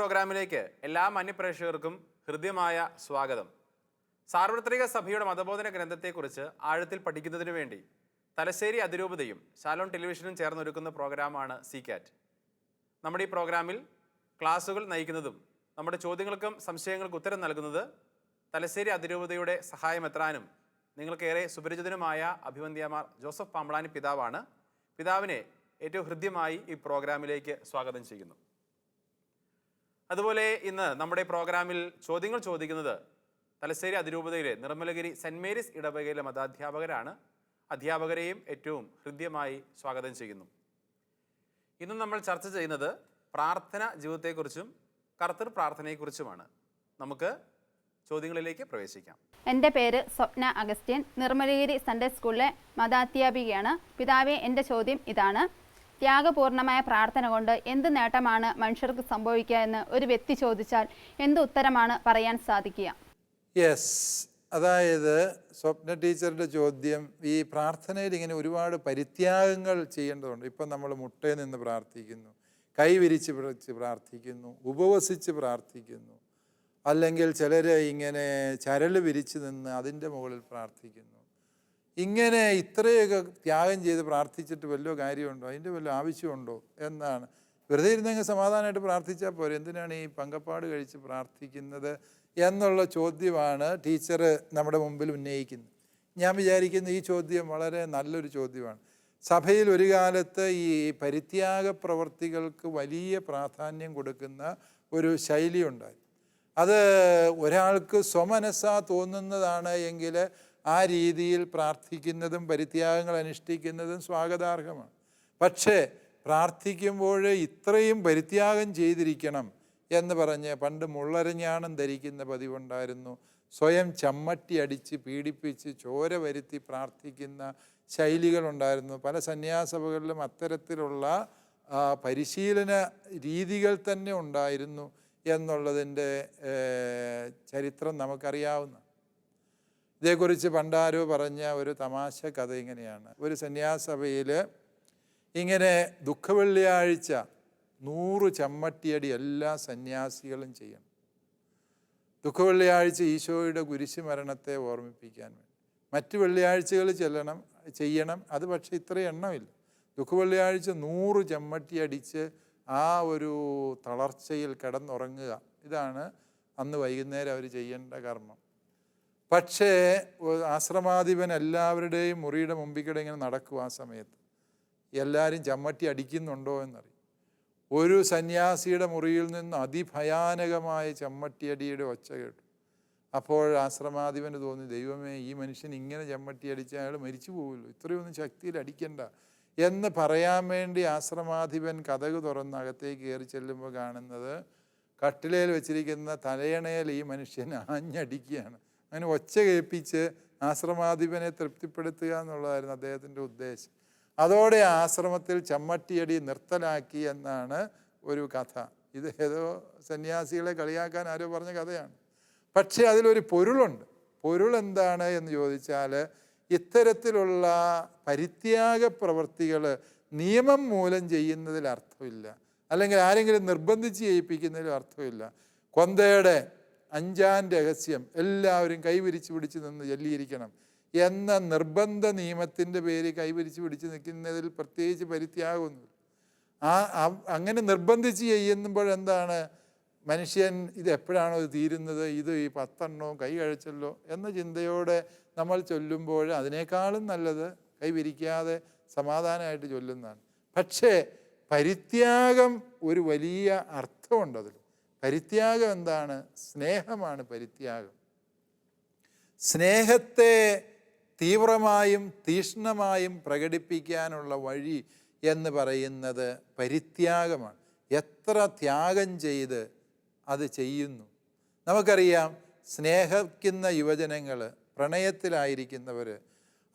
പ്രോഗ്രാമിലേക്ക് എല്ലാ മാന്യപ്രേക്ഷകർക്കും ഹൃദ്യമായ സ്വാഗതം. സാർവത്രിക സഭയുടെ മതബോധന ഗ്രന്ഥത്തെക്കുറിച്ച് ആഴത്തിൽ പഠിക്കുന്നതിനു വേണ്ടി തലശ്ശേരി അതിരൂപതയും ശാലോൺ ടെലിവിഷനും ചേർന്നൊരുക്കുന്ന പ്രോഗ്രാമാണ് സി കാറ്റ് നമ്മുടെ ഈ പ്രോഗ്രാമിൽ ക്ലാസുകൾ നയിക്കുന്നതും നമ്മുടെ ചോദ്യങ്ങൾക്കും സംശയങ്ങൾക്കും ഉത്തരം നൽകുന്നത് തലശ്ശേരി അതിരൂപതയുടെ സഹായമെത്രാനും നിങ്ങൾക്കേറെ സുപരിചിതനുമായ അഭിവന്ധ്യമാർ ജോസഫ് പാമ്പളാനി പിതാവാണ്. പിതാവിനെ ഏറ്റവും ഹൃദ്യമായി ഈ പ്രോഗ്രാമിലേക്ക് സ്വാഗതം ചെയ്യുന്നു. അതുപോലെ ഇന്ന് നമ്മുടെ പ്രോഗ്രാമിൽ ചോദ്യങ്ങൾ ചോദിക്കുന്നത് തലശ്ശേരി അതിരൂപതയിലെ നിർമ്മലഗിരി സെന്റ് മേരീസ് ഇടവകയിലെ മതാധ്യാപകരാണ്. അധ്യാപകരെയും ഏറ്റവും ഹൃദ്യമായി സ്വാഗതം ചെയ്യുന്നു. ഇന്ന് നമ്മൾ ചർച്ച ചെയ്യുന്നത് പ്രാർത്ഥന ജീവിതത്തെക്കുറിച്ചും കർത്തൃ പ്രാർത്ഥനയെക്കുറിച്ചുമാണ്. നമുക്ക് ചോദ്യങ്ങളിലേക്ക് പ്രവേശിക്കാം. എന്റെ പേര് സ്വപ്ന അഗസ്റ്റ്യൻ നിർമ്മലഗിരി സൺഡേ സ്കൂളിലെ മതാധ്യാപികയാണ്. പിതാവെ എന്റെ ചോദ്യം ഇതാണ്. ത്യാഗപൂർണമായ പ്രാർത്ഥന കൊണ്ട് എന്ത് നേട്ടമാണ് മനുഷ്യർക്ക് സംഭവിക്കുക എന്ന് ഒരു വ്യക്തി ചോദിച്ചാൽ എന്ത് ഉത്തരമാണ് പറയാൻ സാധിക്കുക? യെസ് അതായത് സ്വപ്ന ടീച്ചറുടെ ചോദ്യം ഈ പ്രാർത്ഥനയിൽ ഇങ്ങനെ ഒരുപാട് പരിത്യാഗങ്ങൾ ചെയ്യേണ്ടതുണ്ട്. ഇപ്പം നമ്മൾ മുട്ടയിൽ നിന്ന് പ്രാർത്ഥിക്കുന്നു കൈവിരിച്ച് വിളിച്ച് പ്രാർത്ഥിക്കുന്നു ഉപവസിച്ച് പ്രാർത്ഥിക്കുന്നു അല്ലെങ്കിൽ ചിലർ ഇങ്ങനെ ചരൽ വിരിച്ച് നിന്ന് അതിന്റെ മുകളിൽ പ്രാർത്ഥിക്കുന്നു. ഇങ്ങനെ ഇത്രയൊക്കെ ത്യാഗം ചെയ്ത് പ്രാർത്ഥിച്ചിട്ട് വല്ല കാര്യമുണ്ടോ? അതിന്റെ വല്ല ആവശ്യമുണ്ടോ? എന്നാണ്. വെറുതെ ഇരുന്നെങ്കിൽ സമാധാനമായിട്ട് പ്രാർത്ഥിച്ചാൽ പോരെ. എന്തിനാണ് ഈ പങ്കപ്പാട് കഴിച്ച് പ്രാർത്ഥിക്കുന്നത് എന്നുള്ള ചോദ്യമാണ് ടീച്ചർ നമ്മുടെ മുമ്പിൽ ഉന്നയിക്കുന്നത്. ഞാൻ വിചാരിക്കുന്ന ഈ ചോദ്യം വളരെ നല്ലൊരു ചോദ്യമാണ്. സഭയിൽ ഒരു കാലത്ത് ഈ പരിത്യാഗ പ്രവർത്തികൾക്ക് വലിയ പ്രാധാന്യം കൊടുക്കുന്ന ഒരു ശൈലിയുണ്ടായി അത് ഒരാൾക്ക് സ്വമനസ്സാ തോന്നുന്നതാണ് എങ്കിൽ ആ രീതിയിൽ പ്രാർത്ഥിക്കുന്നതും പരിത്യാഗങ്ങൾ അനുഷ്ഠിക്കുന്നതും സ്വാഗതാർഹമാണ്. പക്ഷേ പ്രാർത്ഥിക്കുമ്പോൾ ഇത്രയും പരിത്യാഗം ചെയ്തിരിക്കണം എന്ന് പറഞ്ഞ് പണ്ട് മുള്ളരഞ്ഞാണം ധരിക്കുന്ന പതിവുണ്ടായിരുന്നു. സ്വയം ചമ്മട്ടി അടിച്ച് പീഡിപ്പിച്ച് ചോര വരുത്തി പ്രാർത്ഥിക്കുന്ന ശൈലികളുണ്ടായിരുന്നു. പല സന്യാസഭകളിലും അത്തരത്തിലുള്ള പരിശീലന രീതികൾ തന്നെ ഉണ്ടായിരുന്നു എന്നുള്ളതിന്റെ ചരിത്രം നമുക്കറിയാവുന്ന ഇതേക്കുറിച്ച് പണ്ടാരോ പറഞ്ഞ ഒരു തമാശ കഥ ഇങ്ങനെയാണ്. ഒരു സന്യാസഭയിൽ ഇങ്ങനെ ദുഃഖവെള്ളിയാഴ്ച നൂറ് ചമ്മട്ടിയടി എല്ലാ സന്യാസികളും ചെയ്യണം. ദുഃഖവെള്ളിയാഴ്ച ഈശോയുടെ കുരിശ് മരണത്തെ ഓർമ്മിപ്പിക്കാൻ വേണ്ടി. മറ്റ് വെള്ളിയാഴ്ചകൾ ചെല്ലണം ചെയ്യണം അത് പക്ഷേ ഇത്ര എണ്ണമില്ല. ദുഃഖവെള്ളിയാഴ്ച നൂറ് ചമ്മട്ടി അടിച്ച് ആ ഒരു തളർച്ചയിൽ കിടന്നുറങ്ങുക. ഇതാണ് അന്ന് വൈകുന്നേരം അവർ ചെയ്യേണ്ട കർമ്മം. പക്ഷേ ആശ്രമാധിപൻ എല്ലാവരുടെയും മുറിയുടെ മുമ്പിൽ ഇങ്ങനെ നടക്കും ആ സമയത്ത്. എല്ലാവരും ചമ്മട്ടി അടിക്കുന്നുണ്ടോ എന്നറിയും. ഒരു സന്യാസിയുടെ മുറിയിൽ നിന്ന് അതിഭയാനകമായ ചമ്മട്ടിയടിയുടെ ഒച്ച കേട്ടു. അപ്പോൾ ആശ്രമാധിപന് തോന്നി ദൈവമേ ഈ മനുഷ്യൻ ഇങ്ങനെ ചമ്മട്ടി അടിച്ചാൽ അയാൾ മരിച്ചു പോകുമല്ലോ ഇത്രയൊന്നും ശക്തിയിൽ അടിക്കണ്ട. എന്ന് പറയാൻ വേണ്ടി ആശ്രമാധിപൻ കഥക് തുറന്ന് അകത്തേക്ക് കയറി ചെല്ലുമ്പോൾ കാണുന്നത് കട്ടിലയിൽ വെച്ചിരിക്കുന്ന തലയണയിൽ ഈ മനുഷ്യൻ ആഞ്ഞടിക്കുകയാണ്. അങ്ങനെ ഒച്ച കേൾപ്പിച്ച് ആശ്രമാധിപനെ തൃപ്തിപ്പെടുത്തുക എന്നുള്ളതായിരുന്നു അദ്ദേഹത്തിന്റെ ഉദ്ദേശം. അതോടെ ആശ്രമത്തിൽ ചമ്മട്ടിയടി നിർത്തലാക്കി എന്നാണ് ഒരു കഥ. ഇത് ഏതോ സന്യാസികളെ കളിയാക്കാൻ ആരോ പറഞ്ഞ കഥയാണ്. പക്ഷേ അതിലൊരു പൊരുളുണ്ട്. പൊരുൾ എന്താണ് എന്ന് ചോദിച്ചാൽ ഇത്തരത്തിലുള്ള പരിത്യാഗ പ്രവൃത്തികൾ നിയമം മൂലം ചെയ്യുന്നതിൽ അർത്ഥമില്ല. അല്ലെങ്കിൽ ആരെങ്കിലും നിർബന്ധിച്ച് ചെയ്യിപ്പിക്കുന്നതിലും അർത്ഥമില്ല. കൊന്തയുടെ അഞ്ചാം രഹസ്യം എല്ലാവരും കൈവിരിച്ച് പിടിച്ച് നിന്ന് ചൊല്ലിയിരിക്കണം. എന്ന നിർബന്ധ നിയമത്തിന്റെ പേര് കൈവിരിച്ച് പിടിച്ച് നിൽക്കുന്നതിൽ പ്രത്യേകിച്ച് പരിത്യാഗമൊന്നുമില്ല ആ അങ്ങനെ നിർബന്ധിച്ച് ചെയ്യുമ്പോഴെന്താണ് മനുഷ്യൻ ഇത് എപ്പോഴാണോ ഇത് തീരുന്നത്? ഇത് ഈ പത്തെണ്ണോ കൈ കഴിച്ചല്ലോ എന്ന ചിന്തയോടെ നമ്മൾ ചൊല്ലുമ്പോൾ അതിനേക്കാളും നല്ലത് കൈവിരിക്കാതെ സമാധാനമായിട്ട് ചൊല്ലുന്നതാണ്. പക്ഷേ പരിത്യാഗം ഒരു വലിയ അർത്ഥമുണ്ട് അതിൽ. പരിത്യാഗം എന്താണ്? സ്നേഹമാണ് പരിത്യാഗം. സ്നേഹത്തെ തീവ്രമായും തീഷ്ണമായും പ്രകടിപ്പിക്കാനുള്ള വഴി എന്ന് പറയുന്നത് പരിത്യാഗമാണ്. എത്ര ത്യാഗം ചെയ്ത് അത് ചെയ്യുന്നു? നമുക്കറിയാം സ്നേഹിക്കുന്ന യുവജനങ്ങൾ പ്രണയത്തിലായിരിക്കുന്നവർ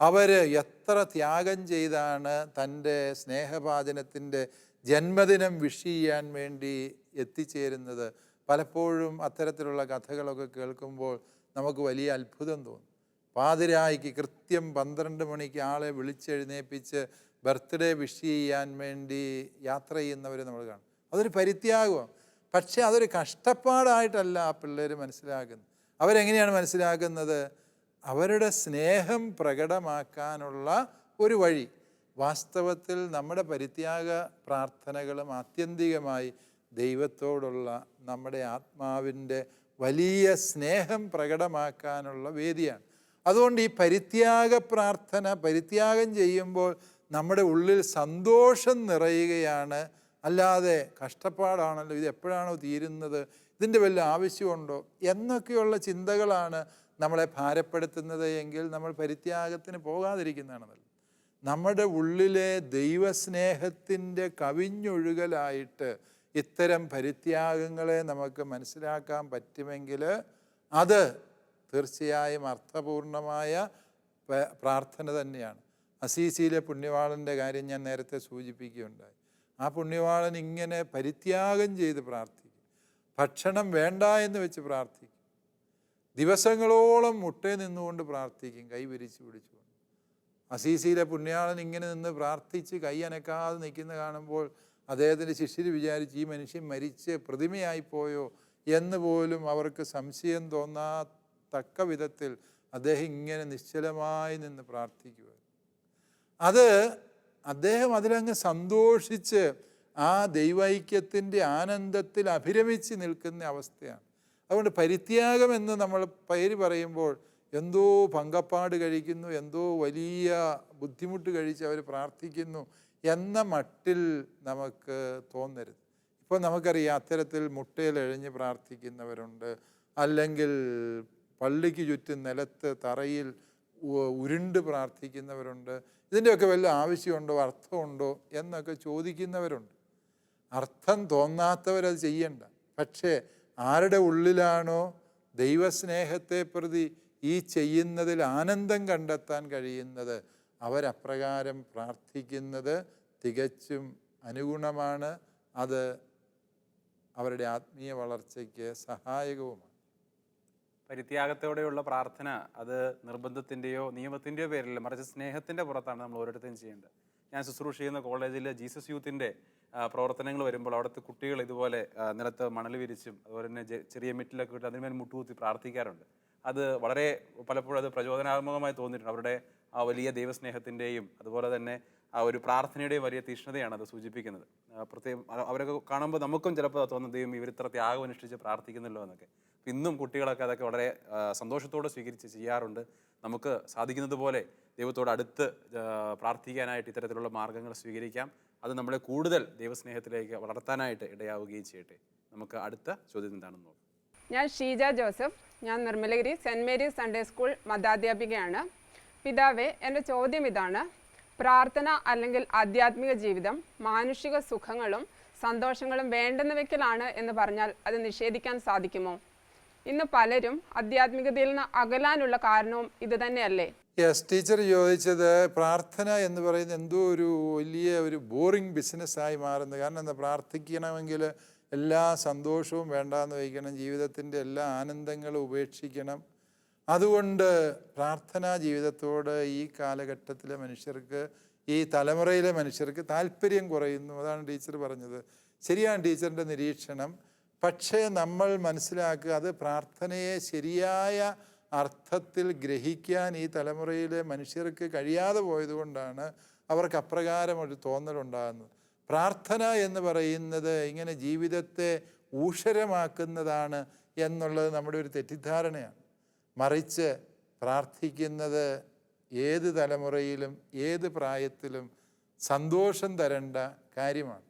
അവർ എത്ര ത്യാഗം ചെയ്താണ് തന്റെ സ്നേഹഭാചനത്തിന്റെ ജന്മദിനം വിഷ് ചെയ്യാൻ വേണ്ടി എത്തിച്ചേരുന്നത്. പലപ്പോഴും അത്തരത്തിലുള്ള കഥകളൊക്കെ കേൾക്കുമ്പോൾ നമുക്ക് വലിയ അത്ഭുതം തോന്നും. പാതിരായിക്ക് കൃത്യം പന്ത്രണ്ട് മണിക്ക് ആളെ വിളിച്ചെഴുന്നേൽപ്പിച്ച് ബർത്ത്ഡേ വിഷ് ചെയ്യാൻ വേണ്ടി യാത്ര ചെയ്യുന്നവരെ നമ്മൾ കാണും. അതൊരു പരിത്യാഗമാണ്. പക്ഷേ അതൊരു കഷ്ടപ്പാടായിട്ടല്ല ആ പിള്ളേർ മനസ്സിലാക്കുന്നത്. അവരെങ്ങനെയാണ് മനസ്സിലാക്കുന്നത്? അവരുടെ സ്നേഹം പ്രകടമാക്കാനുള്ള ഒരു വഴി. വാസ്തവത്തിൽ നമ്മുടെ പരിത്യാഗ പ്രാർത്ഥനകളും ആത്യന്തികമായി ദൈവത്തോടുള്ള നമ്മുടെ ആത്മാവിന്റെ വലിയ സ്നേഹം പ്രകടമാക്കാനുള്ള വേദിയാണ്. അതുകൊണ്ട് ഈ പരിത്യാഗ പ്രാർത്ഥന പരിത്യാഗം ചെയ്യുമ്പോൾ നമ്മുടെ ഉള്ളിൽ സന്തോഷം നിറയുകയാണ്. അല്ലാതെ കഷ്ടപ്പാടാണല്ലോ ഇത് എപ്പോഴാണോ തീരുന്നത് ഇതിന്റെ വല്ല ആവശ്യമുണ്ടോ എന്നൊക്കെയുള്ള ചിന്തകളാണ് നമ്മളെ ഭാരപ്പെടുത്തുന്നത് എങ്കിൽ നമ്മൾ പരിത്യാഗത്തിന് പോകാതിരിക്കുന്നതാണ് നമ്മുടെ ഉള്ളിലെ ദൈവസ്നേഹത്തിന്റെ കവിഞ്ഞൊഴുകലായിട്ട് ഇത്തരം പരിത്യാഗങ്ങളെ നമുക്ക് മനസ്സിലാക്കാൻ പറ്റുമെങ്കിൽ അത് തീർച്ചയായും അർത്ഥപൂർണമായ പ്രാർത്ഥന തന്നെയാണ്. അസീസിയിലെ പുണ്യവാളന്റെ കാര്യം ഞാൻ നേരത്തെ സൂചിപ്പിക്കുകയുണ്ടായി. ആ പുണ്യവാളൻ ഇങ്ങനെ പരിത്യാഗം ചെയ്ത് പ്രാർത്ഥിക്കും. ഭക്ഷണം വേണ്ട എന്ന് വെച്ച് പ്രാർത്ഥിക്കും. ദിവസങ്ങളോളം മുട്ടേ നിന്നുകൊണ്ട് പ്രാർത്ഥിക്കും കൈ വിരിച്ച് പിടിച്ചുകൊണ്ട്. അസീസിയിലെ പുണ്യാളൻ ഇങ്ങനെ നിന്ന് പ്രാർത്ഥിച്ച് കൈയനക്കാതെ നിൽക്കുന്ന കാണുമ്പോൾ അദ്ദേഹത്തിന്റെ ശിഷ്യർ വിചാരിച്ച് ഈ മനുഷ്യൻ മരിച്ച് പ്രതിമയായിപ്പോയോ എന്ന് പോലും അവർക്ക് സംശയം തോന്നാത്തക്ക വിധത്തിൽ അദ്ദേഹം ഇങ്ങനെ നിശ്ചലമായി നിന്ന് പ്രാർത്ഥിക്കുക അത് അദ്ദേഹം അതിലങ്ങ് സന്തോഷിച്ച് ആ ദൈവൈക്യത്തിന്റെ ആനന്ദത്തിൽ അഭിരമിച്ച് നിൽക്കുന്ന അവസ്ഥയാണ്. അതുകൊണ്ട് പരിത്യാഗം എന്ന് നമ്മൾ പേര് പറയുമ്പോൾ എന്തോ പങ്കപ്പാട് കഴിക്കുന്നു എന്തോ വലിയ ബുദ്ധിമുട്ട് കഴിച്ച് അവർ പ്രാർത്ഥിക്കുന്നു എന്ന മട്ടിൽ നമുക്ക് തോന്നരുത്. ഇപ്പോൾ നമുക്കറിയാം അത്തരത്തിൽ മുട്ടയിൽ എഴഞ്ഞ് പ്രാർത്ഥിക്കുന്നവരുണ്ട്. അല്ലെങ്കിൽ പള്ളിക്ക് ചുറ്റും നിലത്ത് തറയിൽ ഉരുണ്ട് പ്രാർത്ഥിക്കുന്നവരുണ്ട്. ഇതിന്റെയൊക്കെ വല്ല ആവശ്യമുണ്ടോ അർത്ഥമുണ്ടോ എന്നൊക്കെ ചോദിക്കുന്നവരുണ്ട്. അർത്ഥം തോന്നാത്തവരത് ചെയ്യണ്ട. പക്ഷേ ആരുടെ ഉള്ളിലാണോ ദൈവസ്നേഹത്തെ പ്രതി ഈ ചെയ്യുന്നതിൽ ആനന്ദം കണ്ടെത്താൻ കഴിയുന്നത് അവരപ്രകാരം പ്രാർത്ഥിക്കുന്നത് തികച്ചും അനുഗുണമാണ്. അത് അവരുടെ ആത്മീയ വളർച്ചയ്ക്ക് സഹായകവുമാണ്. പരിത്യാഗത്തോടെയുള്ള പ്രാർത്ഥന അത് നിർബന്ധത്തിന്റെയോ നിയമത്തിന്റെയോ പേരിൽ മറിച്ച് സ്നേഹത്തിന്റെ പുറത്താണ് നമ്മൾ ഓരോരുത്തരും ചെയ്യേണ്ടത്. ഞാൻ ശുശ്രൂഷ ചെയ്യുന്ന കോളേജിൽ ജീസസ് യൂത്തിന്റെ പ്രവർത്തനങ്ങൾ വരുമ്പോൾ അവിടുത്തെ കുട്ടികൾ ഇതുപോലെ നിലത്ത് മണൽ വിരിച്ചും അതുപോലെ തന്നെ ചെറിയ മെറ്റിലൊക്കെ ഇട്ട് അതിന്മേൽ മുട്ടുകുത്തി പ്രാർത്ഥിക്കാറുണ്ട്. അത് വളരെ പലപ്പോഴും അത് പ്രചോദനാത്മകമായി തോന്നിയിട്ടുണ്ട്. അവരുടെ ആ വലിയ ദൈവസ്നേഹത്തിന്റെയും അതുപോലെ തന്നെ ആ ഒരു പ്രാർത്ഥനയുടെയും വലിയ തീഷ്ണതയാണ് അത് സൂചിപ്പിക്കുന്നത്. പ്രത്യേകം അവരൊക്കെ കാണുമ്പോൾ നമുക്കും ചിലപ്പോൾ തോന്നുന്നത് ദൈവം ഇവരിത്ര ത്യാഗം അനുഷ്ഠിച്ച് പ്രാർത്ഥിക്കുന്നല്ലോ എന്നൊക്കെ ഇന്നും കുട്ടികളൊക്കെ അതൊക്കെ വളരെ സന്തോഷത്തോടെ സ്വീകരിച്ച് ചെയ്യാറുണ്ട്. നമുക്ക് സാധിക്കുന്നതുപോലെ ദൈവത്തോട് അടുത്ത് പ്രാർത്ഥിക്കാനായിട്ട് ഇത്തരത്തിലുള്ള മാർഗങ്ങൾ സ്വീകരിക്കാം. അത് നമ്മളെ കൂടുതൽ ദൈവസ്നേഹത്തിലേക്ക് വളർത്താനായിട്ട് ഇടയാവുകയും ചെയ്യട്ടെ. നമുക്ക് അടുത്ത ചോദ്യം എന്താണെന്ന് നോക്കാം. ഞാൻ ഷീജ ജോസഫ്. ഞാൻ Nirmalagiri Saint Mary's Sunday school മതാധ്യാപികയാണ്. പിതാവേ എന്റെ ചോദ്യം ഇതാണ്. പ്രാർത്ഥന അല്ലെങ്കിൽ ആധ്യാത്മിക ജീവിതം മാനുഷിക സുഖങ്ങളും സന്തോഷങ്ങളും വേണ്ടെന്ന് വെക്കലാണ് എന്ന് പറഞ്ഞാൽ അത് നിഷേധിക്കാൻ സാധിക്കുമോ? ഇന്ന് പലരും ആധ്യാത്മികതയിൽ നിന്ന് അകലാനുള്ള കാരണവും ഇത് തന്നെയല്ലേ? യെസ് ടീച്ചർ ചോദിച്ചത് പ്രാർത്ഥന എന്ന് പറയുന്നത് എന്തോ ഒരു വലിയ ഒരു ബോറിങ് ബിസിനസ്സായി മാറുന്നത് കാരണം എന്താ? പ്രാർത്ഥിക്കണമെങ്കിൽ എല്ലാ സന്തോഷവും വേണ്ടാന്ന് വയ്ക്കണം ജീവിതത്തിന്റെ എല്ലാ ആനന്ദങ്ങളും ഉപേക്ഷിക്കണം. അതുകൊണ്ട് പ്രാർത്ഥനാ ജീവിതത്തോട് ഈ കാലഘട്ടത്തിലെ മനുഷ്യർക്ക് ഈ തലമുറയിലെ മനുഷ്യർക്ക് താല്പര്യം കുറയുന്നു. അതാണ് ടീച്ചർ പറഞ്ഞത്. ശരിയാണ് ടീച്ചറിന്റെ നിരീക്ഷണം. പക്ഷേ നമ്മൾ മനസ്സിലാക്കുക അത് പ്രാർത്ഥനയെ ശരിയായ അർത്ഥത്തിൽ ഗ്രഹിക്കാൻ ഈ തലമുറയിലെ മനുഷ്യർക്ക് കഴിയാതെ പോയതുകൊണ്ടാണ് അവർക്ക് അപ്രകാരം ഒരു തോന്നലുണ്ടാകുന്നത്. പ്രാർത്ഥന എന്ന് പറയുന്നത് ഇങ്ങനെ ജീവിതത്തെ ഊഷരമാക്കുന്നതാണ് എന്നുള്ളത് നമ്മുടെ ഒരു തെറ്റിദ്ധാരണയാണ്. മറിച്ച് പ്രാർത്ഥിക്കുന്നത് ഏത് തലമുറയിലും ഏത് പ്രായത്തിലും സന്തോഷം തരേണ്ട കാര്യമാണ്.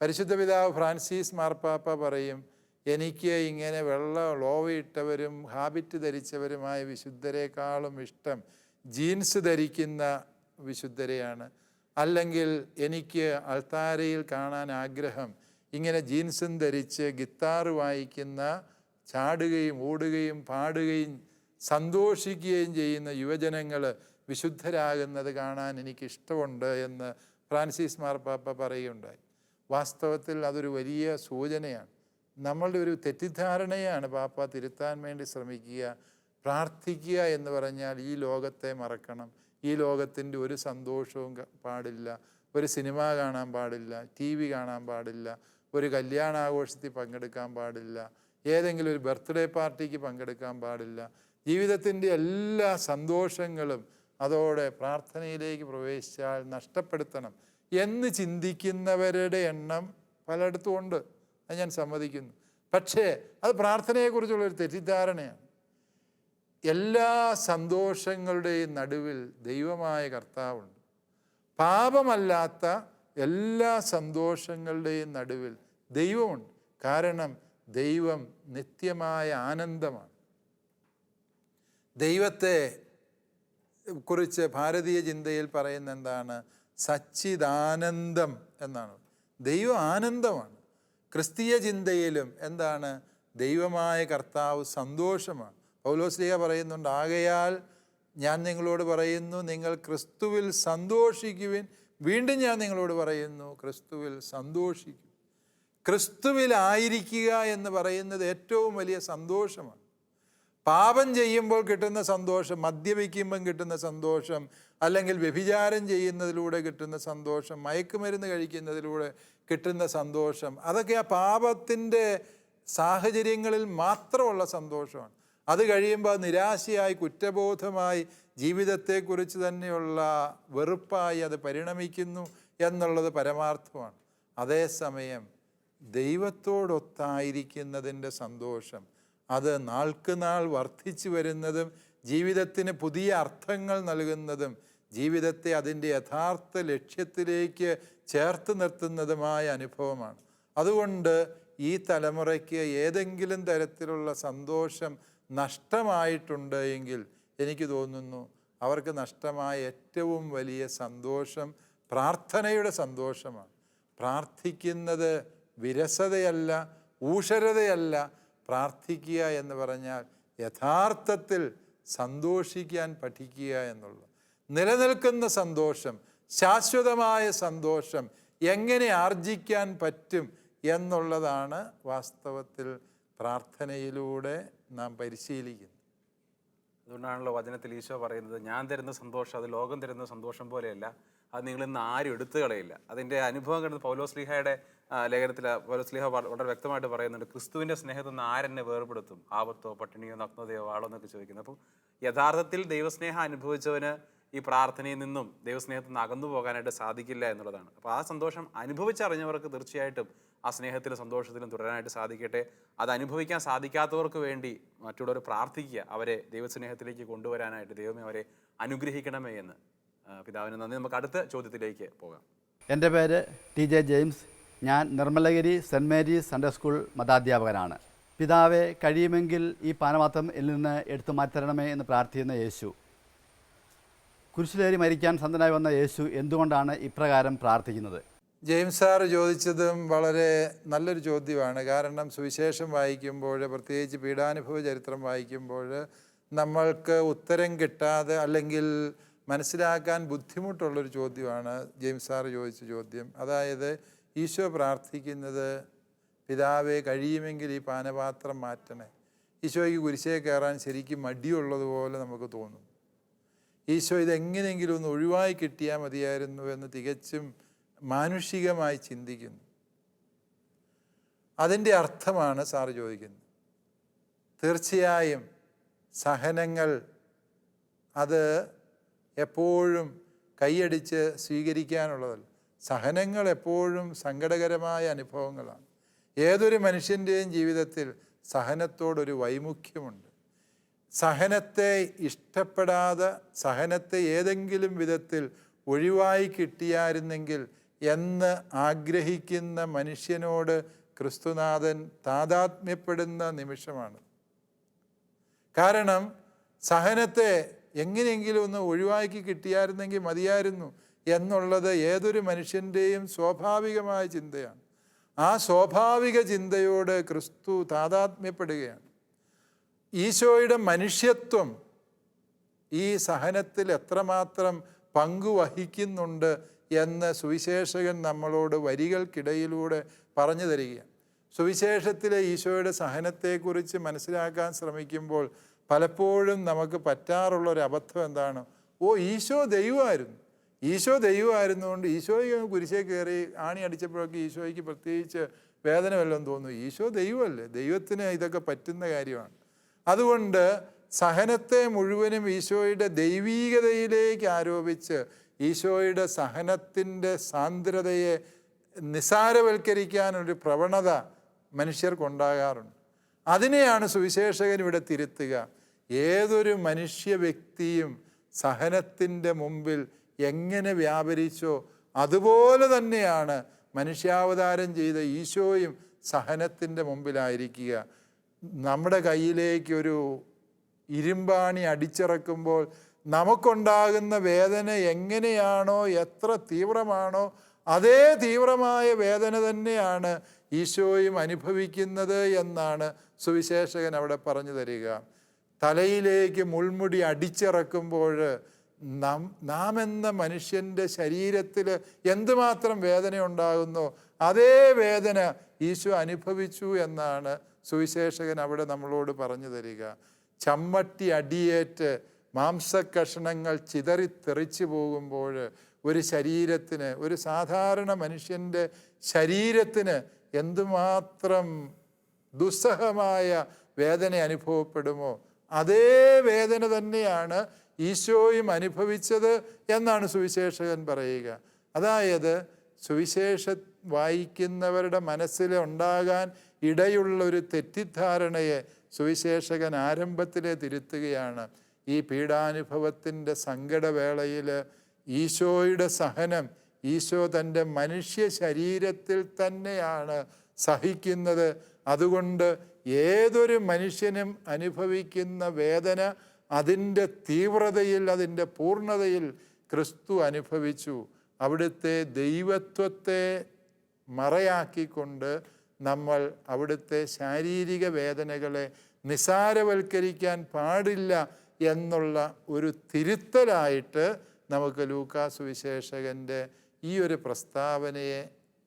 പരിശുദ്ധ പിതാവ് ഫ്രാൻസിസ് മാർപ്പാപ്പ പറയും എനിക്ക് ഇങ്ങനെ വെള്ള ലോവയിട്ടവരും ഹാബിറ്റ് ധരിച്ചവരുമായ വിശുദ്ധരെക്കാളും ഇഷ്ടം ജീൻസ് ധരിക്കുന്ന വിശുദ്ധരെയാണ്. അല്ലെങ്കിൽ എനിക്ക് അൾത്താരയിൽ കാണാൻ ആഗ്രഹം. ഇങ്ങനെ ജീൻസും ധരിച്ച് ഗിത്താർ വായിക്കുന്ന ചാടുകയും ഓടുകയും പാടുകയും സന്തോഷിക്കുകയും ചെയ്യുന്ന യുവജനങ്ങൾ വിശുദ്ധരാകുന്നത് കാണാൻ എനിക്കിഷ്ടമുണ്ട് എന്ന് ഫ്രാൻസിസ് മാർപ്പാപ്പ പറയുകയുണ്ടായി. വാസ്തവത്തിൽ അതൊരു വലിയ സൂചനയാണ്. നമ്മളുടെ ഒരു തെറ്റിദ്ധാരണയാണ് പാപ്പ തിരുത്താൻ വേണ്ടി ശ്രമിക്കുക പ്രാർത്ഥിക്കുക എന്ന് പറഞ്ഞാൽ ഈ ലോകത്തെ മറക്കണം. ഈ ലോകത്തിന്റെ ഒരു സന്തോഷവും പാടില്ല ഒരു സിനിമ കാണാൻ പാടില്ല ടി വി കാണാൻ പാടില്ല ഒരു കല്യാണാഘോഷത്തിൽ പങ്കെടുക്കാൻ പാടില്ല ഏതെങ്കിലും ഒരു ബർത്ത്ഡേ പാർട്ടിക്ക് പങ്കെടുക്കാൻ പാടില്ല. ജീവിതത്തിന്റെ എല്ലാ സന്തോഷങ്ങളും അതോടെ പ്രാർത്ഥനയിലേക്ക് പ്രവേശിച്ചാൽ നഷ്ടപ്പെടുത്തണം എന്ന് ചിന്തിക്കുന്നവരുടെ എണ്ണം പലയിടത്തും ഉണ്ട്. അത് ഞാൻ സമ്മതിക്കുന്നു. പക്ഷേ അത് പ്രാർത്ഥനയെക്കുറിച്ചുള്ള ഒരു തെറ്റിദ്ധാരണയാണ്. എല്ലാ സന്തോഷങ്ങളുടെയും നടുവിൽ ദൈവമായ കർത്താവുണ്ട്. പാപമല്ലാത്ത എല്ലാ സന്തോഷങ്ങളുടെയും നടുവിൽ ദൈവമുണ്ട്. കാരണം ദൈവം നിത്യമായ ആനന്ദമാണ്. ദൈവത്തെ കുറിച്ച് ഭാരതീയ ചിന്തയിൽ പറയുന്ന എന്താണ്? സച്ചിദാനന്ദം എന്നാണ്. ദൈവം ആനന്ദമാണ്. ക്രിസ്തീയ ചിന്തയിലും എന്താണ്? ദൈവമായ കർത്താവ് സന്തോഷമാണ്. പൗലോസ്ലിഹ പറയുന്നുണ്ട് ആകയാൽ ഞാൻ നിങ്ങളോട് പറയുന്നു നിങ്ങൾ ക്രിസ്തുവിൽ സന്തോഷിക്കുവിൻ. വീണ്ടും ഞാൻ നിങ്ങളോട് പറയുന്നു ക്രിസ്തുവിൽ സന്തോഷിക്കും. ക്രിസ്തുവിലായിരിക്കുക എന്ന് പറയുന്നത് ഏറ്റവും വലിയ സന്തോഷമാണ്. പാപം ചെയ്യുമ്പോൾ കിട്ടുന്ന സന്തോഷം മദ്യപിക്കുമ്പം കിട്ടുന്ന സന്തോഷം അല്ലെങ്കിൽ വ്യഭിചാരം ചെയ്യുന്നതിലൂടെ കിട്ടുന്ന സന്തോഷം മയക്കുമരുന്ന് കഴിക്കുന്നതിലൂടെ കിട്ടുന്ന സന്തോഷം അതൊക്കെ ആ പാപത്തിന്റെ സാഹചര്യങ്ങളിൽ മാത്രമുള്ള സന്തോഷമാണ്. അത് കഴിയുമ്പോൾ നിരാശയായി കുറ്റബോധമായി ജീവിതത്തെക്കുറിച്ച് തന്നെയുള്ള വെറുപ്പായി അത് പരിണമിക്കുന്നു എന്നുള്ളത് പരമാർത്ഥമാണ്. അതേസമയം ദൈവത്തോടൊത്തായിരിക്കുന്നതിന്റെ സന്തോഷം അത് നാൾക്ക് നാൾ വർദ്ധിച്ചു വരുന്നതും ജീവിതത്തിന് പുതിയ അർത്ഥങ്ങൾ നൽകുന്നതും ജീവിതത്തെ അതിന്റെ യഥാർത്ഥ ലക്ഷ്യത്തിലേക്ക് ചേർത്ത് നിർത്തുന്നതുമായ അനുഭവമാണ്. അതുകൊണ്ട് ഈ തലമുറയ്ക്ക് ഏതെങ്കിലും തരത്തിലുള്ള സന്തോഷം നഷ്ടമായിട്ടുണ്ട് എങ്കിൽ എനിക്ക് തോന്നുന്നു അവർക്ക് നഷ്ടമായ ഏറ്റവും വലിയ സന്തോഷം പ്രാർത്ഥനയുടെ സന്തോഷമാണ്. പ്രാർത്ഥിക്കുന്നത് വിരസതയല്ല ഊഷരതയല്ല. പ്രാർത്ഥിക്കുക എന്ന് പറഞ്ഞാൽ യഥാർത്ഥത്തിൽ സന്തോഷിക്കാൻ പഠിക്കുക എന്നുള്ളത്. നിലനിൽക്കുന്ന സന്തോഷം ശാശ്വതമായ സന്തോഷം എങ്ങനെ ആർജിക്കാൻ പറ്റും എന്നുള്ളതാണ് വാസ്തവത്തിൽ പ്രാർത്ഥനയിലൂടെ നാം പരിശീലിക്കുന്നത് അതുകൊണ്ടാണല്ലോ വചനത്തിൽ ഈശോ പറയുന്നത് ഞാൻ തരുന്ന സന്തോഷം അത് ലോകം തരുന്ന സന്തോഷം പോലെയല്ല. അത് നിങ്ങൾ ഇന്ന് ആരും എടുത്തു കളയില്ല. അതിന്റെ അനുഭവം കണ്ടത് പൗലോസ്ലിഹയുടെ ലേഖനത്തിൽ പൗലോസ്ലിഹ വളരെ വ്യക്തമായിട്ട് പറയുന്നുണ്ട് ക്രിസ്തുവിന്റെ സ്നേഹത്തിൽ നിന്ന് ആരെന്നെ വേർപെടുത്തും? ആപത്തോ പട്ടിണിയോ നഗ്നതയോ വാളോ എന്നൊക്കെ ചോദിക്കുന്നത് അപ്പം യഥാർത്ഥത്തിൽ ദൈവസ്നേഹം അനുഭവിച്ചവന് ഈ പ്രാർത്ഥനയിൽ നിന്നും ദൈവസ്നേഹത്തിൽ നിന്ന് അകന്നു പോകാനായിട്ട് സാധിക്കില്ല എന്നുള്ളതാണ്. അപ്പോൾ ആ സന്തോഷം അനുഭവിച്ചറിഞ്ഞവർക്ക് തീർച്ചയായിട്ടും ആ സ്നേഹത്തിലും സന്തോഷത്തിലും തുടരാനായിട്ട് സാധിക്കട്ടെ. അത് അനുഭവിക്കാൻ സാധിക്കാത്തവർക്ക് വേണ്ടി മറ്റുള്ളവർ പ്രാർത്ഥിക്കുക അവരെ ദൈവസ്നേഹത്തിലേക്ക് കൊണ്ടുവരാനായിട്ട് ദൈവമേ അവരെ അനുഗ്രഹിക്കണമേ എന്ന്. പിതാവിന് നന്ദി. നമുക്ക് അടുത്ത ചോദ്യത്തിലേക്ക് പോകാം. എന്റെ പേര് ടി ജെ ജെയിംസ്. ഞാൻ Nirmalagiri Saint Mary's Sunday school മതാധ്യാപകനാണ്. പിതാവെ കഴിയുമെങ്കിൽ ഈ പാനപാത്രം എന്നിൽ നിന്ന് എടുത്തു മാറ്റരണമേ എന്ന് പ്രാർത്ഥിക്കുന്ന യേശു. കുരിശിലേറി മരിക്കാൻ സന്തനായി വന്ന യേശു എന്തുകൊണ്ടാണ് ഇപ്രകാരം പ്രാർത്ഥിക്കുന്നത്? ജെയിംസ് സാർ ചോദിച്ചതും വളരെ നല്ലൊരു ചോദ്യമാണ്. കാരണം സുവിശേഷം വായിക്കുമ്പോൾ പ്രത്യേകിച്ച് പീഡാനുഭവ ചരിത്രം വായിക്കുമ്പോൾ നമ്മൾക്ക് ഉത്തരം കിട്ടാതെ അല്ലെങ്കിൽ മനസ്സിലാക്കാൻ ബുദ്ധിമുട്ടുള്ളൊരു ചോദ്യമാണ് ജെയിംസ് സാറ് ചോദിച്ച ചോദ്യം. അതായത് ഈശോ പ്രാർത്ഥിക്കുന്നത് പിതാവെ കഴിയുമെങ്കിൽ ഈ പാനപാത്രം മാറ്റണേ. ഈശോയ്ക്ക് കുരിശേ കയറാൻ ശരിക്കും മടിയുള്ളതുപോലെ നമുക്ക് തോന്നും. ഈശോ ഇതെങ്ങനെയെങ്കിലും ഒന്ന് ഒഴിവായി കിട്ടിയാൽ മതിയായിരുന്നു എന്ന് തികച്ചും മാനുഷികമായി ചിന്തിക്കുന്നു. അതിന്റെ അർത്ഥമാണ് സാറ് ചോദിക്കുന്നത്. തീർച്ചയായും സഹനങ്ങൾ അത് എപ്പോഴും കൈയടിച്ച് സ്വീകരിക്കാനുള്ളതല്ല. സഹനങ്ങൾ എപ്പോഴും സങ്കടകരമായ അനുഭവങ്ങളാണ്. ഏതൊരു മനുഷ്യന്റെയും ജീവിതത്തിൽ സഹനത്തോടൊരു വൈമുഖ്യമുണ്ട്. സഹനത്തെ ഇഷ്ടപ്പെടാതെ സഹനത്തെ ഏതെങ്കിലും വിധത്തിൽ ഒഴിവായി കിട്ടിയായിരുന്നെങ്കിൽ എന്ന് ആഗ്രഹിക്കുന്ന മനുഷ്യനോട് ക്രിസ്തുനാഥൻ താതാത്മ്യപ്പെടുന്ന നിമിഷമാണ്. കാരണം സഹനത്തെ എങ്ങനെയെങ്കിലും ഒന്ന് ഒഴിവാക്കി കിട്ടിയായിരുന്നെങ്കിൽ മതിയായിരുന്നു എന്നുള്ളത് ഏതൊരു മനുഷ്യന്റെയും സ്വാഭാവികമായ ചിന്തയാണ്. ആ സ്വാഭാവിക ചിന്തയോട് ക്രിസ്തു താതാത്മ്യപ്പെടുകയാണ്. ഈശോയുടെ മനുഷ്യത്വം ഈ സഹനത്തിൽ എത്രമാത്രം പങ്കുവഹിക്കുന്നുണ്ട് എന്ന് സുവിശേഷകൻ നമ്മളോട് വരികൾക്കിടയിലൂടെ പറഞ്ഞു തരികയാണ്. സുവിശേഷത്തിലെ ഈശോയുടെ സഹനത്തെക്കുറിച്ച് മനസ്സിലാക്കാൻ ശ്രമിക്കുമ്പോൾ പലപ്പോഴും നമുക്ക് പറ്റാറുള്ള ഒരു അബദ്ധം എന്താണ്? ഓ ഈശോ ദൈവമായിരുന്നു. ഈശോ ദൈവമായിരുന്നുകൊണ്ട് ഈശോയ്ക്ക് കുരിശേ കയറി ആണി അടിച്ചപ്പോഴൊക്കെ ഈശോയ്ക്ക് പ്രത്യേകിച്ച് വേദന വല്ലതും തോന്നുന്നു. ഈശോ ദൈവമല്ലേ? ദൈവത്തിന് ഇതൊക്കെ പറ്റുന്ന കാര്യമാണ്. അതുകൊണ്ട് സഹനത്തെ മുഴുവനും ഈശോയുടെ ദൈവീകതയിലേക്ക് ആരോപിച്ച് ഈശോയുടെ സഹനത്തിന്റെ സാന്ദ്രതയെ നിസാരവൽക്കരിക്കാനൊരു പ്രവണത മനുഷ്യർക്കുണ്ടാകാറുണ്ട്. അതിനെയാണ് സുവിശേഷകൻ ഇവിടെ തിരുത്തുക. ഏതൊരു മനുഷ്യ വ്യക്തിയും സഹനത്തിന്റെ മുമ്പിൽ എങ്ങനെ വ്യാപരിച്ചോ അതുപോലെ തന്നെയാണ് മനുഷ്യാവതാരം ചെയ്ത ഈശോയും സഹനത്തിന്റെ മുമ്പിലായിരിക്കുക. നമ്മുടെ കയ്യിലേക്ക് ഒരു ഇരുമ്പാണി അടിച്ചിറക്കുമ്പോൾ നമുക്കുണ്ടാകുന്ന വേദന എങ്ങനെയാണോ എത്ര തീവ്രമാണോ അതേ തീവ്രമായ വേദന തന്നെയാണ് ഈശോയും അനുഭവിക്കുന്നത് എന്നാണ് സുവിശേഷകൻ അവിടെ പറഞ്ഞു തരിക. തലയിലേക്ക് മുൾമുടി അടിച്ചിറക്കുമ്പോൾ നാം നാം എന്ന മനുഷ്യന്റെ ശരീരത്തിൽ എന്തുമാത്രം വേദന ഉണ്ടാകുന്നോ അതേ വേദന ഈശോ അനുഭവിച്ചു എന്നാണ് സുവിശേഷകൻ അവിടെ നമ്മളോട് പറഞ്ഞു തരിക ചമ്മട്ടി അടിയേറ്റ് ചിതറി ചിതറിത്തെറിച്ചു പോകുമ്പോൾ ഒരു ശരീരത്തിന് ഒരു സാധാരണ മനുഷ്യന്റെ ശരീരത്തിന് എന്തുമാത്രം ദുസ്സഹമായ വേദന അനുഭവപ്പെടുമോ? അതേ വേദന തന്നെയാണ് ഈശോയും അനുഭവിച്ചത് എന്നാണ് സുവിശേഷകൻ പറയുക. അതായത് സുവിശേഷ വായിക്കുന്നവരുടെ മനസ്സിൽ ഉണ്ടാകാൻ ഇടയുള്ള ഒരു തെറ്റിദ്ധാരണയെ സുവിശേഷകൻ ആരംഭത്തിലെ തിരുത്തുകയാണ്. ഈ പീഡാനുഭവത്തിന്റെ സങ്കടവേളയിൽ ഈശോയുടെ സഹനം ഈശോ തന്റെ മനുഷ്യ ശരീരത്തിൽ തന്നെയാണ് സഹിക്കുന്നത്. അതുകൊണ്ട് ഏതൊരു മനുഷ്യനും അനുഭവിക്കുന്ന വേദന അതിന്റെ തീവ്രതയിൽ അതിന്റെ പൂർണതയിൽ ക്രിസ്തു അനുഭവിച്ചു. അവിടുത്തെ ദൈവത്വത്തെ മറയാക്കിക്കൊണ്ട് നമ്മൾ അവിടുത്തെ ശാരീരിക വേദനകളെ നിസാരവൽക്കരിക്കാൻ പാടില്ല എന്നുള്ള ഒരു തിരുത്തലായിട്ട് നമുക്ക് ലൂക്കാ സുവിശേഷകന്റെ ഈ ഒരു പ്രസ്താവനയെ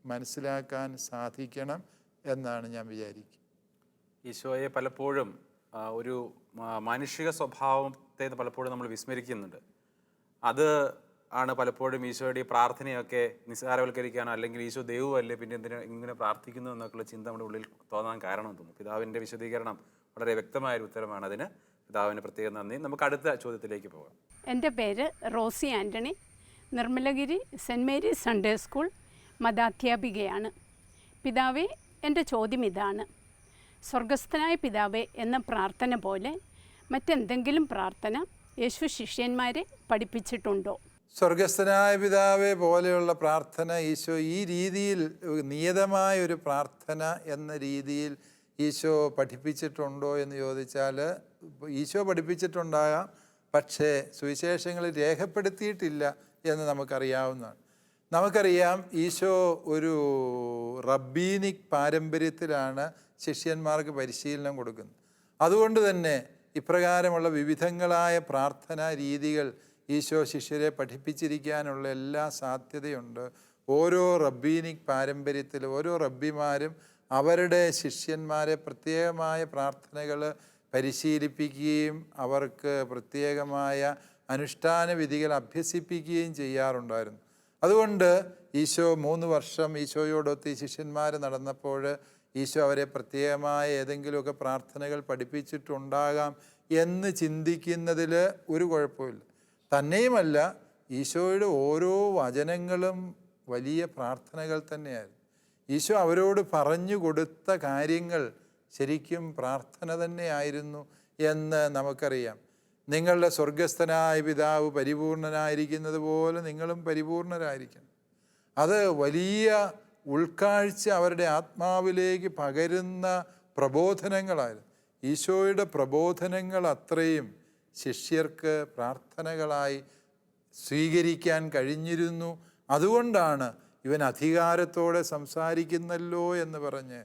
മനസ്സിലാക്കാൻ സാധിക്കണം എന്നാണ് ഞാൻ വിചാരിക്കുക ഈശോയെ പലപ്പോഴും ഒരു മാനുഷിക സ്വഭാവത്തെ പലപ്പോഴും നമ്മൾ വിസ്മരിക്കുന്നുണ്ട്. അത് ആണ് പലപ്പോഴും ഈശോയുടെ ഈ പ്രാർത്ഥനയൊക്കെ നിസ്സാരവൽക്കരിക്കാനോ അല്ലെങ്കിൽ ഈശോ ദൈവമല്ലേ പിന്നെ എന്തിനാ ഇങ്ങനെ പ്രാർത്ഥിക്കുന്നു എന്നൊക്കെയുള്ള ചിന്ത നമ്മുടെ ഉള്ളിൽ തോന്നാൻ കാരണം തോന്നും. പിതാവിന്റെ വിശദീകരണം വളരെ വ്യക്തമായ ഒരു ഉത്തരമാണ് അതിന്. പിതാവിന് പ്രത്യേകം നന്ദി. നമുക്ക് അടുത്ത ചോദ്യത്തിലേക്ക് പോകാം. എന്റെ പേര് Rosie Antony. Nirmalagiri Saint Mary's Sunday school മതാധ്യാപികയാണ്. പിതാവെ എന്റെ ചോദ്യം ഇതാണ്. സ്വർഗസ്ഥനായ പിതാവെ എന്ന പ്രാർത്ഥന പോലെ മറ്റെന്തെങ്കിലും പ്രാർത്ഥന യേശു ശിഷ്യന്മാരെ പഠിപ്പിച്ചിട്ടുണ്ടോ? സ്വർഗസ്ഥനായ പിതാവെ പോലെയുള്ള പ്രാർത്ഥന ഈശോ ഈ രീതിയിൽ നിയതമായ ഒരു പ്രാർത്ഥന എന്ന രീതിയിൽ ഈശോ പഠിപ്പിച്ചിട്ടുണ്ടോ എന്ന് ചോദിച്ചാൽ ഈശോ പഠിപ്പിച്ചിട്ടുണ്ടാകാം പക്ഷേ സുവിശേഷങ്ങളിൽ രേഖപ്പെടുത്തിയിട്ടില്ല എന്ന് നമുക്കറിയാവുന്നതാണ്. നമുക്കറിയാം ഈശോ ഒരു റബ്ബീനിക് പാരമ്പര്യത്തിലാണ് ശിഷ്യന്മാർക്ക് പരിശീലനം കൊടുക്കുന്നത്. അതുകൊണ്ട് തന്നെ ഇപ്രകാരമുള്ള വിവിധങ്ങളായ പ്രാർത്ഥനാ രീതികൾ ഈശോ ശിഷ്യരെ പഠിപ്പിച്ചിരിക്കാനുള്ള എല്ലാ സാധ്യതയുണ്ട്. ഓരോ റബ്ബീനിക് പാരമ്പര്യത്തിൽ ഓരോ റബ്ബിമാരും അവരുടെ ശിഷ്യന്മാരെ പ്രത്യേകമായ പ്രാർത്ഥനകൾ പരിശീലിപ്പിക്കുകയും അവർക്ക് പ്രത്യേകമായ അനുഷ്ഠാന വിധികൾ അഭ്യസിപ്പിക്കുകയും ചെയ്യാറുണ്ടായിരുന്നു. അതുകൊണ്ട് ഈശോ മൂന്ന് വർഷം ഈശോയോടൊത്ത് ഈ ശിഷ്യന്മാർ നടന്നപ്പോൾ ഈശോ അവരെ പ്രത്യേകമായ ഏതെങ്കിലുമൊക്കെ പ്രാർത്ഥനകൾ പഠിപ്പിച്ചിട്ടുണ്ടാകാം എന്ന് ചിന്തിക്കുന്നതിൽ ഒരു കുഴപ്പമില്ല. തന്നെയുമല്ല ഈശോയുടെ ഓരോ വചനങ്ങളും വലിയ പ്രാർത്ഥനകൾ തന്നെയായിരുന്നു. ഈശോ അവരോട് പറഞ്ഞു കൊടുത്ത കാര്യങ്ങൾ ശരിക്കും പ്രാർത്ഥന തന്നെയായിരുന്നു എന്ന് നമുക്കറിയാം. നിങ്ങളുടെ സ്വർഗസ്ഥനായ പിതാവ് പരിപൂർണനായിരിക്കുന്നത് പോലെ നിങ്ങളും പരിപൂർണരായിരിക്കണം. അത് വലിയ ഉൾക്കാഴ്ച അവരുടെ ആത്മാവിലേക്ക് പകരുന്ന പ്രബോധനങ്ങളായിരുന്നു. ഈശോയുടെ പ്രബോധനങ്ങൾ അത്രയും ശിഷ്യർക്ക് പ്രാർത്ഥനകളായി സ്വീകരിക്കാൻ കഴിഞ്ഞിരുന്നു. അതുകൊണ്ടാണ് ഇവൻ അധികാരത്തോടെ സംസാരിക്കുന്നല്ലോ എന്ന് പറഞ്ഞ്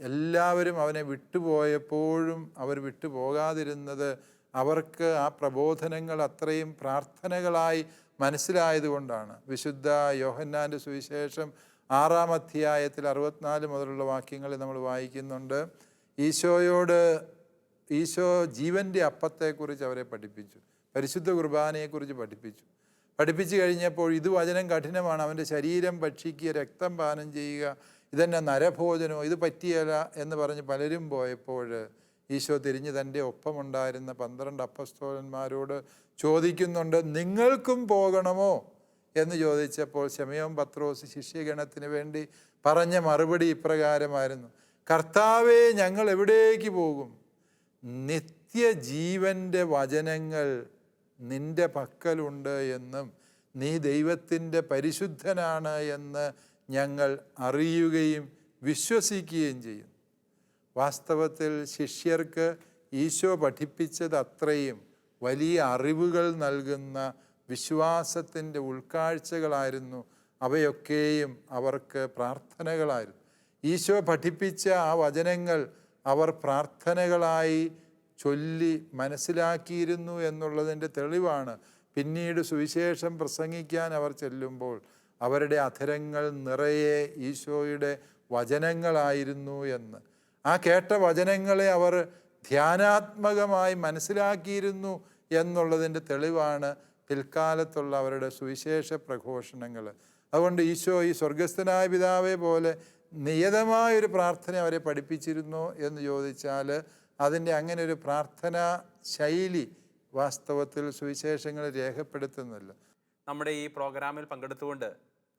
എല്ലാവരും അവനെ വിട്ടുപോയപ്പോഴും അവർ വിട്ടുപോകാതിരുന്നത് അവർക്ക് ആ പ്രബോധനങ്ങൾ അത്രയും പ്രാർത്ഥനകളായി മനസ്സിലായതുകൊണ്ടാണ് വിശുദ്ധ യോഹന്നാന്റെ സുവിശേഷം ആറാം അധ്യായത്തിൽ അറുപത്തിനാല് മുതലുള്ള വാക്യങ്ങളിൽ നമ്മൾ വായിക്കുന്നുണ്ട്. ഈശോയോട് ഈശോ ജീവന്റെ അപ്പത്തെക്കുറിച്ച് അവരെ പഠിപ്പിച്ചു. പരിശുദ്ധ കുർബാനയെക്കുറിച്ച് പഠിപ്പിച്ചു. പഠിപ്പിച്ചു കഴിഞ്ഞപ്പോൾ ഇത് വചനം കഠിനമാണ്. അവന്റെ ശരീരം ഭക്ഷിക്കുക രക്തം പാനം ചെയ്യുക ഇതെന്നെ നരഭോജനോ ഇത് പറ്റിയല്ല എന്ന് പറഞ്ഞ് പലരും പോയപ്പോൾ ഈശോ തിരിഞ്ഞ് തന്റെ ഒപ്പമുണ്ടായിരുന്ന പന്ത്രണ്ട് അപ്പസ്തോലന്മാരോട് ചോദിക്കുന്നുണ്ട് നിങ്ങൾക്കും പോകണമോ? എന്ന് ചോദിച്ചപ്പോൾ ശമയോൻ പത്രോസ് ശിഷ്യഗണത്തിന് വേണ്ടി പറഞ്ഞ മറുപടി ഇപ്രകാരമായിരുന്നു. കർത്താവേ ഞങ്ങൾ എവിടേക്ക് പോകും? നിത്യജീവന്റെ വചനങ്ങൾ നിന്റെ പക്കലുണ്ട് എന്നും നീ ദൈവത്തിന്റെ പരിശുദ്ധനാണ് എന്ന് ഞങ്ങൾ അറിയുകയും വിശ്വസിക്കുകയും ചെയ്യും വാസ്തവത്തിൽ ശിഷ്യർക്ക് ഈശോ പഠിപ്പിച്ചത് അത്രയും വലിയ അറിവുകൾ നൽകുന്ന വിശ്വാസത്തിന്റെ ഉൾക്കാഴ്ചകളായിരുന്നു. അവയൊക്കെയും അവർക്ക് പ്രാർത്ഥനകളായിരുന്നു. ഈശോ പഠിപ്പിച്ച ആ വചനങ്ങൾ അവർ പ്രാർത്ഥനകളായി ചൊല്ലി മനസ്സിലാക്കിയിരുന്നു എന്നുള്ളതിന്റെ തെളിവാണ്. പിന്നീട് സുവിശേഷം പ്രസംഗിക്കാൻ അവർ ചെല്ലുമ്പോൾ അവരുടെ അധരങ്ങൾ നിറയെ ഈശോയുടെ വചനങ്ങളായിരുന്നു എന്ന്. ആ കേട്ട വചനങ്ങളെ അവർ ധ്യാനാത്മകമായി മനസ്സിലാക്കിയിരുന്നു എന്നുള്ളതിന്റെ തെളിവാണ് പിൽക്കാലത്തുള്ള അവരുടെ സുവിശേഷ പ്രഘോഷണങ്ങൾ. അതുകൊണ്ട് ഈശോ ഈ സ്വർഗസ്ഥനായ പിതാവെ പോലെ നിയതമായൊരു പ്രാർത്ഥന അവരെ പഠിപ്പിച്ചിരുന്നോ എന്ന് ചോദിച്ചാൽ അതിന്റെ അങ്ങനെ ഒരു പ്രാർത്ഥനാ ശൈലി വാസ്തവത്തിൽ സുവിശേഷങ്ങൾ രേഖപ്പെടുത്തുന്നില്ല. നമ്മുടെ ഈ പ്രോഗ്രാമിൽ പങ്കെടുത്തുകൊണ്ട്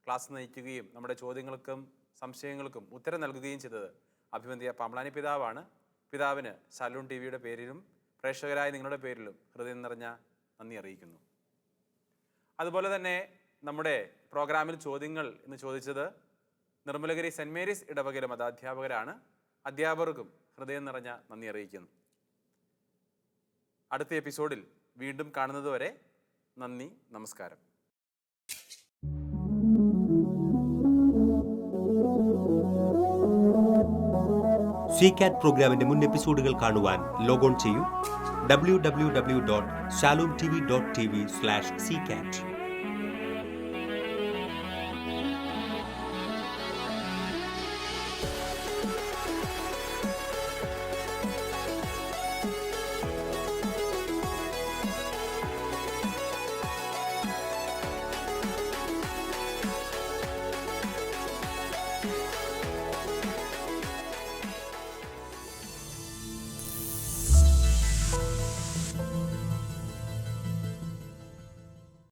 ക്ലാസ് നയിക്കുകയും നമ്മുടെ ചോദ്യങ്ങൾക്കും സംശയങ്ങൾക്കും ഉത്തരം നൽകുകയും ചെയ്തത് അഭിമന്തിയ പമ്പളാനി പിതാവാണ്. പിതാവിന് സലൂൺ ടി വിയുടെ പേരിലും പ്രേക്ഷകരായ നിങ്ങളുടെ പേരിലും ഹൃദയം നിറഞ്ഞ നന്ദി അറിയിക്കുന്നു. അതുപോലെ തന്നെ നമ്മുടെ പ്രോഗ്രാമിൽ ചോദ്യങ്ങൾ എന്ന് ചോദിച്ചത് നിർമ്മലഗിരി സെന്റ് മേരീസ് ഇടവകയിലെ മതാധ്യാപകരാണ് അധ്യാപകർക്കും ഹൃദയം നിറഞ്ഞ നന്ദി അറിയിക്കുന്നു. അടുത്ത എപ്പിസോഡിൽ വീണ്ടും കാണുന്നതുവരെ നന്ദി നമസ്കാരം. സി കാറ്റ് പ്രോഗ്രാമിന്റെ മുൻ എപ്പിസോഡുകൾ കാണുവാൻ ലോഗോൺ ചെയ്യൂ. W W W dot T V dot T V slash C cat